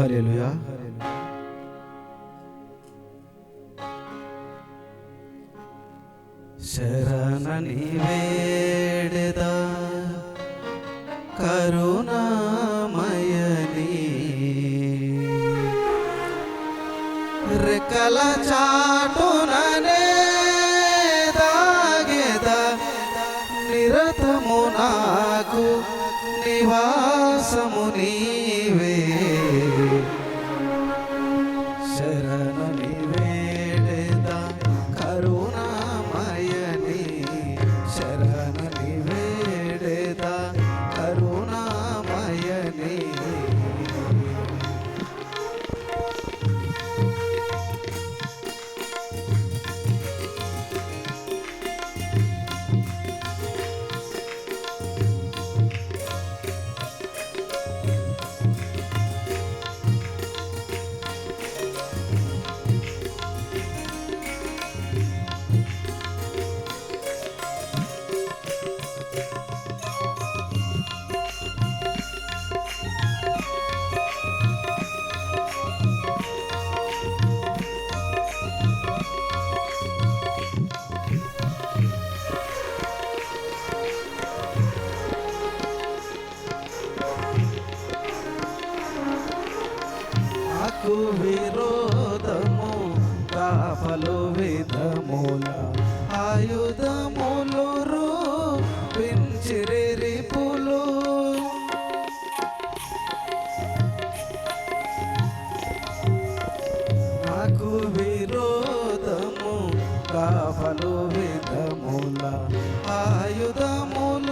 Hallelujah. hallelujah ನೀವೇ ఆయుధముల ఆయుధముల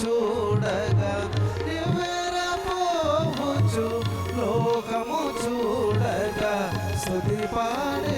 చూడగా నివ్వెరపోవచ్చు లోకము చూడగా సుదిపాడే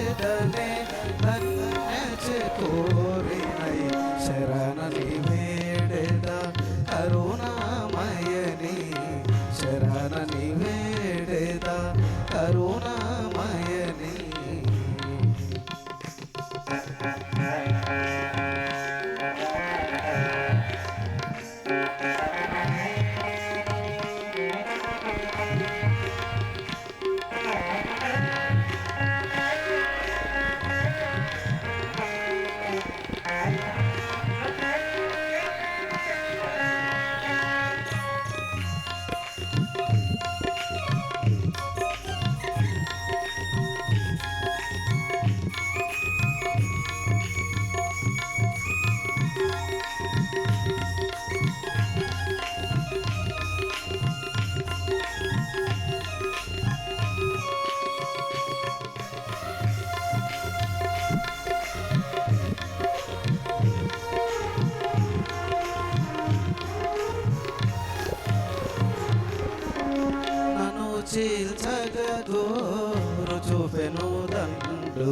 చూపెను దండు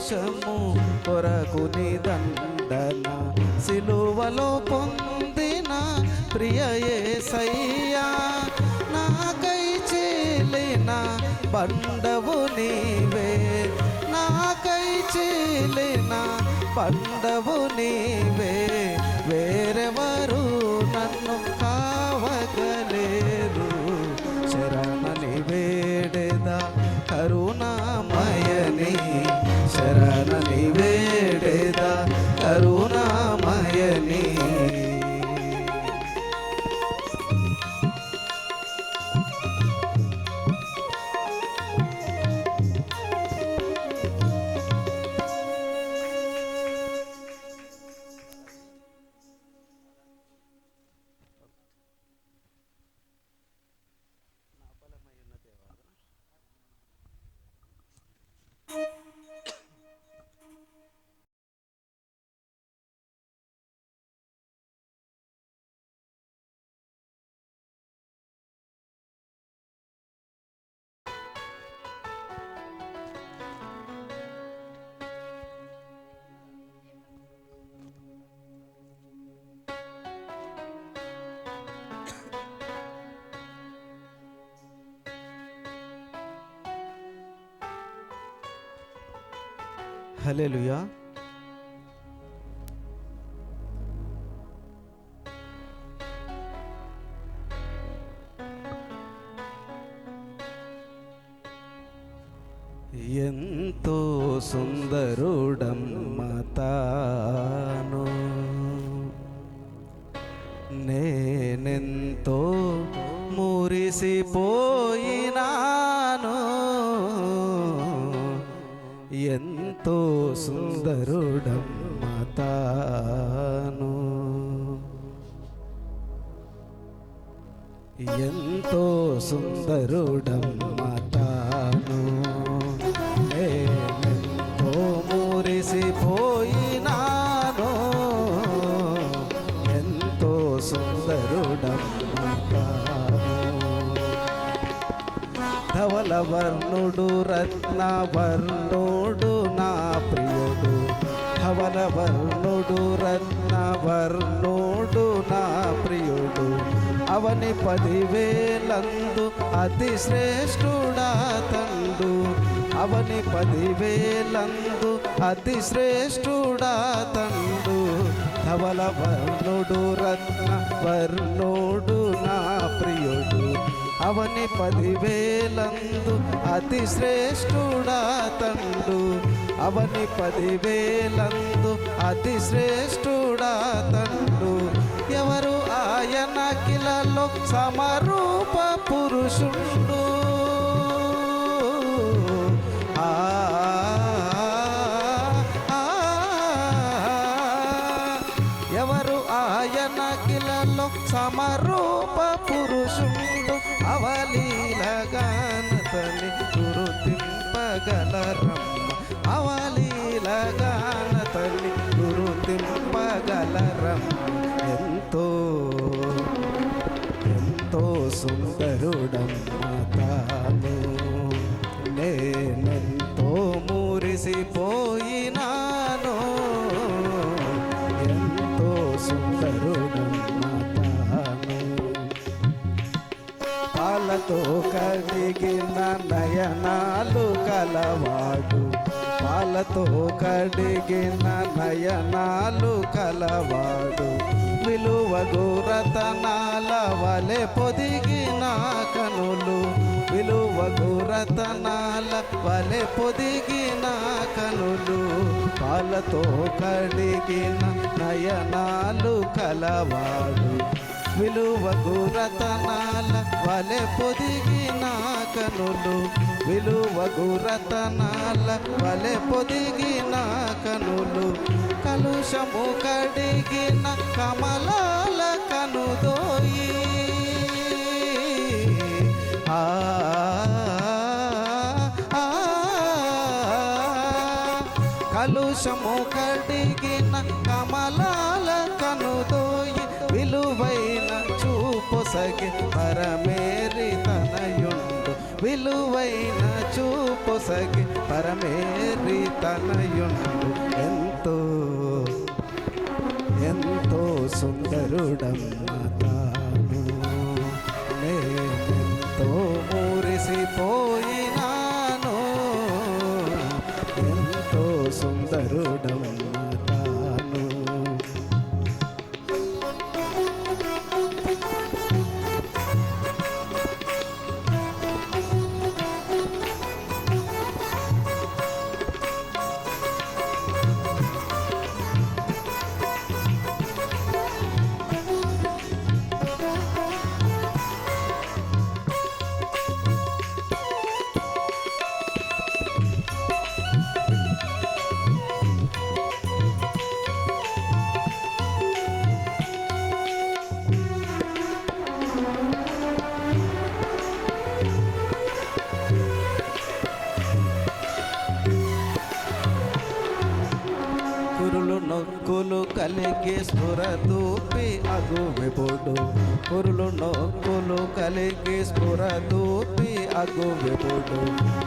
దోషము కొరకు దండన సిలువలో పొందిన ప్రియ యేసయ్యా నాకై చేలిన పండవు నీవే. నాకై చేలిన పండవు నీవే. Hallelujah. గమ్మతాను ఎంతో సుందరుడమ్మతాను తాను నేనెంతో మురిసిపోయినాను. ఎంతో సుందరుడమ్మ తాను ధవల ధవల వర్ణుడు రత్న వర్ణుడు నా ప్రియుడు. అవని పదివేలందు అతి శ్రేష్ఠుడా తండు. అవని పదివేలందు అతి శ్రేష్ఠుడా తండు. ధవల వర్ణుడు రత్న వర్ణుడు నా ప్రియుడు. అవని పదివేలందు అతి శ్రేష్ఠుడా తండు. అవని పదివేలందు అతి శ్రేష్ఠుడా తండు ఎవరు ఆయన కిలలో సమరూప పురుషుండు. ఆ ఆ, పాలతో కడిగిన నయనాలు కలవాడు. పాలతో కడిగిన నయనాలు కలవాడు. విలువగు రతనాల వలె పొదిగిన కనులు. విలువగు రతనాల వలె పొదిగిన కనులు. పాలతో కడిగిన నయనాలు కలవాడు. విలువకు రతనాల వలె పొదిగిన కనులు విలువకు రతనాల వలె పొదిగిన కనులు కలుషము కడిగిన కమలాల కనుదోయి ఆ కలుషము కడిగిన కమలాల కనుదోయి విలువైన చూపొసగి పరమేరి తనయుండు. విలువైన చూపొసగి పరమేరి తనయుండు. ఎంతో ఎంతో సుందరుడమ్మ తాను. నేనెంతో మురిసిపోయినాను కలిగి స్ఫుర దూపి అగు విపుడు కురులు నొక్కులు కలిగి స్ఫుర దూపి అగు విపుడు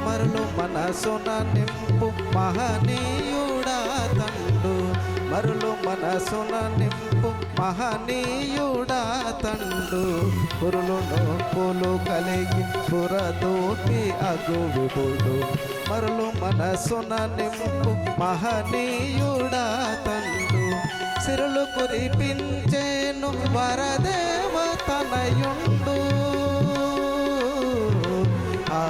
మరలు మనసున నింపు మహనీయుడా తండు. మరులు మనసున నింపు మహనీయుడా తండు. పురులు నొక్కులు కలిగి స్ఫుర దూపి అగు విపుడు మరులు మనసున నింపు మహనీయుడా తండు. సిరులు కురిపించేను వరదేవ తనయుండు. ఆ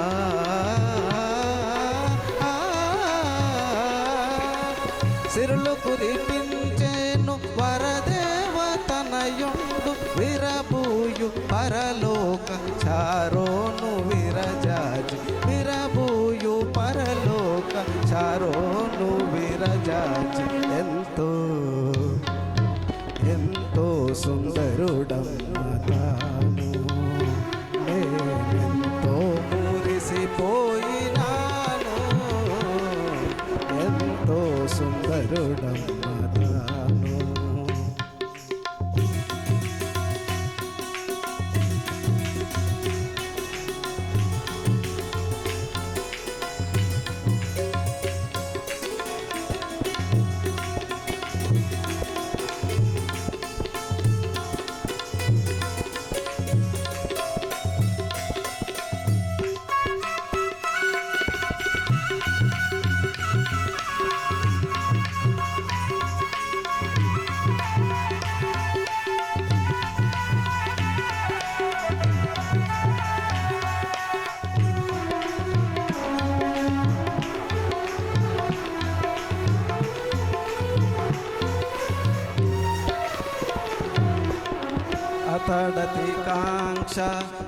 సిరులు కురిపించేను వరదేవ తనయుండు. విరబూయు పరలోక చారోను విరజాజి. విరబూయు పరలోక చారోను విరజాజి. ఎంతో ఎంతో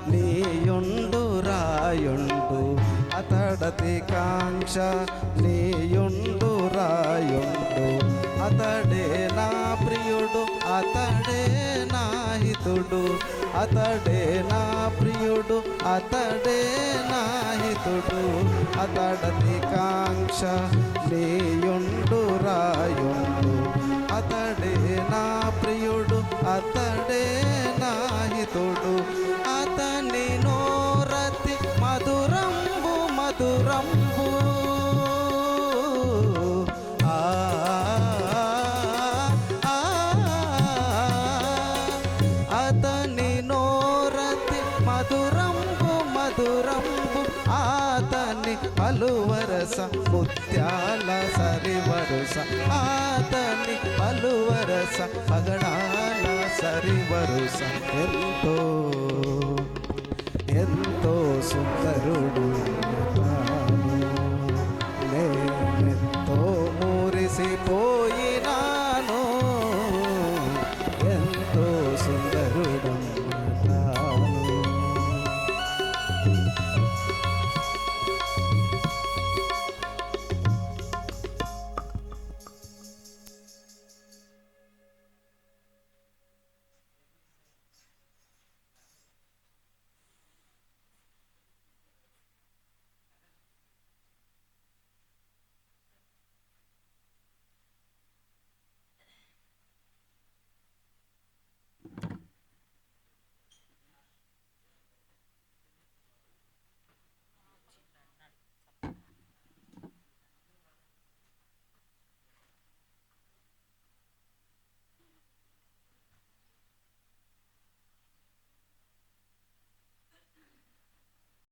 నీయుండు రాయుండు అతడతి కాంక్ష. నీయుండు రాయుండు అతడే నా ప్రియుడు అతడే నా హితుడు. అతడే నా ప్రియుడు అతడే నా హితుడు. అతడతి కాంక్ష నీయుండు రాయుండు. అతడే నా ప్రియుడు అతడే నా హితుడు. మధురంబు ఆతని పలువరస ముత్యాల సరివరుస. ఆతని పలువరస పగడాల సరివరుస. ఎంతో ఎంతో సుందరుడు